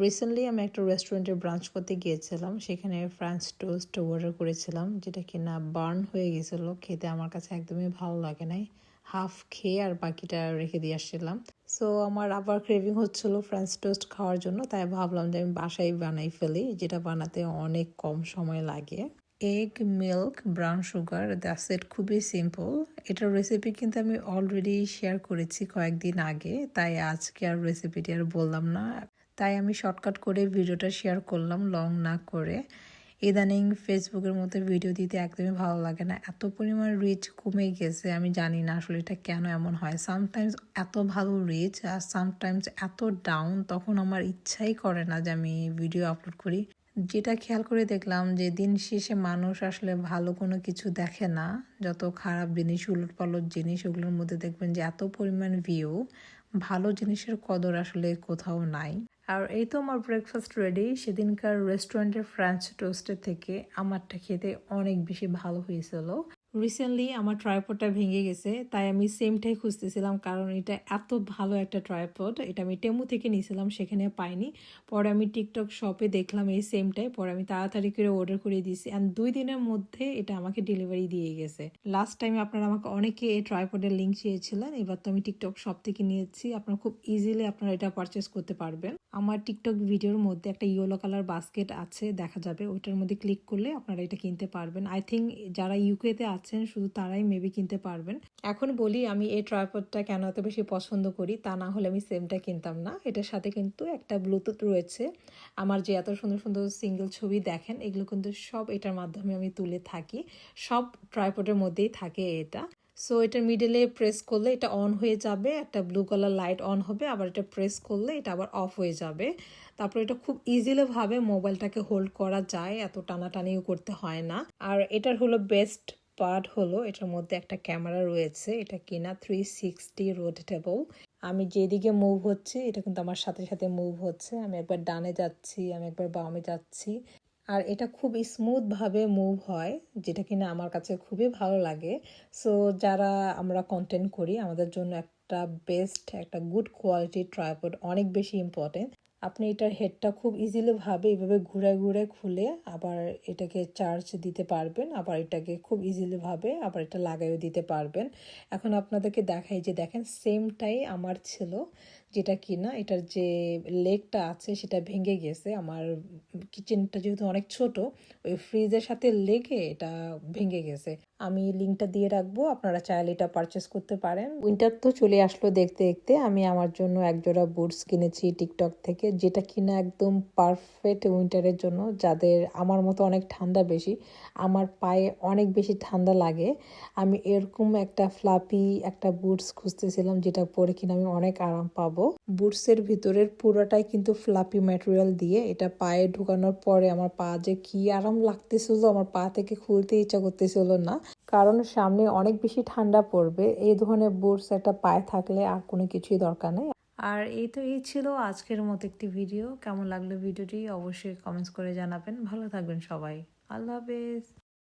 Recently আমি একটা রেস্টুরেন্টে ব্রাঞ্চ করতে গিয়েছিলাম। সেখানে ফ্রান্স টোস্ট অর্ডার করেছিলাম, যেটা কি না বার্ন হয়ে গেছিল। খেতে আমার কাছে একদমই ভালো লাগে নাই। হাফ খেয়ে আর বাকিটা রেখে দিয়ে আসছিলাম। সো আমার আবার ক্রেভিং হচ্ছিল ফ্রেঞ্চ টোস্ট খাওয়ার জন্য, তাই ভাবলাম যে আমি বাসায় বানাই ফেলি, যেটা বানাতে অনেক কম সময় লাগে। Egg milk brown sugar that's it খুবই সিম্পল এটার রেসিপি কিন্তু আমি অলরেডি শেয়ার করেছি কয়েকদিন আগে, তাই আজকে আর রেসিপিটি আর বললাম না। তাই আমি শর্টকাট করে ভিডিওটা শেয়ার করলাম লং না করে। ইদানিং ফেসবুকের মধ্যে ভিডিও দিতে একদমই ভালো লাগে না। এত পরিমাণ রিচ কমে গেছে, আমি জানি না আসলে এটা কেন এমন হয়। সামটাইমস এত ভালো রিচ আর সামটাইমস এত ডাউন তখন আমার ইচ্ছাই করে না যে আমি ভিডিও আপলোড করি। যেটা খেয়াল করে দেখলাম যে দিন শেষে মানুষ আসলে ভালো কোনো কিছু দেখে না। যত খারাপ জিনিস উলট পালট জিনিস, ওগুলোর মধ্যে দেখবেন যে এত পরিমাণ ভিউ ভালো জিনিসের কদর আসলে কোথাও নাই। আর এই তো আমার ব্রেকফাস্ট রেডি সেদিনকার রেস্টুরেন্টের ফ্রেঞ্চ টোস্টের থেকে আমারটা খেতে অনেক বেশি ভালো হয়েছিল। রিসেন্টলি আমার ট্রাইপডটা ভেঙে গেছে, তাই আমি সেমটাই খুঁজতেছিলাম, কারণ এটা এত ভালো একটা ট্রাইপড এটা আমি টেমু থেকে নিয়েছিলাম, সেখানে পাইনি। পরে আমি টিকটক শপে দেখলাম এই সেমটাই পরে আমি তাড়াতাড়ি করে অর্ডার করে দিয়েছি অ্যান্ড দুই দিনের মধ্যে এটা আমাকে ডেলিভারি দিয়ে গেছে। লাস্ট টাইম আপনারা আমাকে অনেকে এই ট্রাইপডের লিঙ্ক চেয়েছিলেন, এবার তো আমি টিকটক শপ থেকে নিয়েছি, আপনারা খুব ইজিলি আপনারা এটা পারচেস করতে পারবেন। আমার টিকটক ভিডিওর মধ্যে একটা ইয়েলো কালার বাস্কেট আছে, দেখা যাবে ওইটার মধ্যে ক্লিক করলে আপনারা এটা কিনতে পারবেন। আই থিঙ্ক যারা ইউকেতে আছেন শুধু তারাই মেবি কিনতে পারবেন। এখন বলি, আমি এই ট্রাইপডটা কেন এত বেশি পছন্দ করি, তা না হলে আমি সেমটা কিনতাম না। এটার সাথে কিন্তু একটা ব্লুটুথ রয়েছে। আমার যে এত সুন্দর সুন্দর সিঙ্গেল ছবি দেখেন, এগুলো কিন্তু সব এটার মাধ্যমে আমি তুলে থাকি। সব ট্রাইপডের মধ্যেই থাকে এটা। সো এটার মিডলে প্রেস করলে এটা অন হয়ে যাবে, একটা ব্লু কালার লাইট অন হবে, আবার এটা প্রেস করলে এটা আবার অফ হয়ে যাবে। তারপর এটা খুব ইজিলি ভাবে মোবাইলটাকে হোল্ড করা যায়, এত টানাটানিও করতে হয় না। আর এটার হলো বেস্ট পার্ট হলো, এটার মধ্যে একটা ক্যামেরা রয়েছে, এটা কিনা থ্রি সিক্সটি রোটেটেবল আমি যেদিকে মুভ হচ্ছে, এটা কিন্তু আমার সাথে সাথে মুভ হচ্ছে। আমি একবার ডানে যাচ্ছি, আমি একবার বামে যাচ্ছি। আর এটা খুব স্মুথভাবে মুভ হয়, যেটা কিনা আমার কাছে খুবই ভালো লাগে। সো যারা আমরা কন্টেন্ট করি, আমাদের জন্য একটা বেস্ট একটা গুড কোয়ালিটির ট্রাইপড অনেক বেশি ইম্পর্টেন্ট আপনি এটার হেডটা খুব ইজিলি ভাবে এইভাবে ঘুরে ঘুরে খুলে আবার এটাকে চার্জ দিতে পারবেন, আবার এটাকে খুব ইজিলি ভাবে আবার এটা লাগাইও দিতে পারবেন। এখন আপনাদেরকে দেখাই যে দেখেন সেমটাই আমার ছিল, যেটা কিনা এটার যে লেগটা আছে সেটা ভেঙে গেছে। আমার কিচেনটা যেহেতু অনেক ছোট, ওই ফ্রিজের সাথে লেগে এটা ভেঙে গেছে। আমি লিঙ্কটা দিয়ে রাখব, আপনারা চাইলে এটা পারচেস করতে পারেন। উইন্টার তো চলে আসলো দেখতে দেখতে, আমি আমার জন্য একজোড়া বুটস কিনেছি টিকটক থেকে, যেটা কিনা একদম পারফেক্ট উইন্টারের জন্য, যাদের আমার মতো অনেক ঠান্ডা বেশি, আমার পায়ে অনেক বেশি ঠান্ডা লাগে। আমি এরকম একটা ফ্লাপি একটা বুটস খুঁজতেছিলাম, যেটা পরে কিনা আমি অনেক আরাম পাবো। বুটসের ভিতরের পুরোটাই কিন্তু ফ্লাপি ম্যাটেরিয়াল দিয়ে এটা পায়ে ঢুকানোর পরে আমার পা যে কি আরাম লাগতেছিল, আমার পা থেকে খুলতে ইচ্ছা করতেছিল না। কারণ সামনে অনেক বেশি ঠান্ডা পড়বে, এই ধরনের বুটস একটা পায়ে থাকলে আর কোনো কিছুই দরকার নেই। আর এই তো এই ছিল আজকের মতো একটি ভিডিও। কেমন লাগল ভিডিওটি অবশ্যই কমেন্টস করে জানাবেন। ভালো থাকবেন সবাই। আল্লাহ হাফেজ।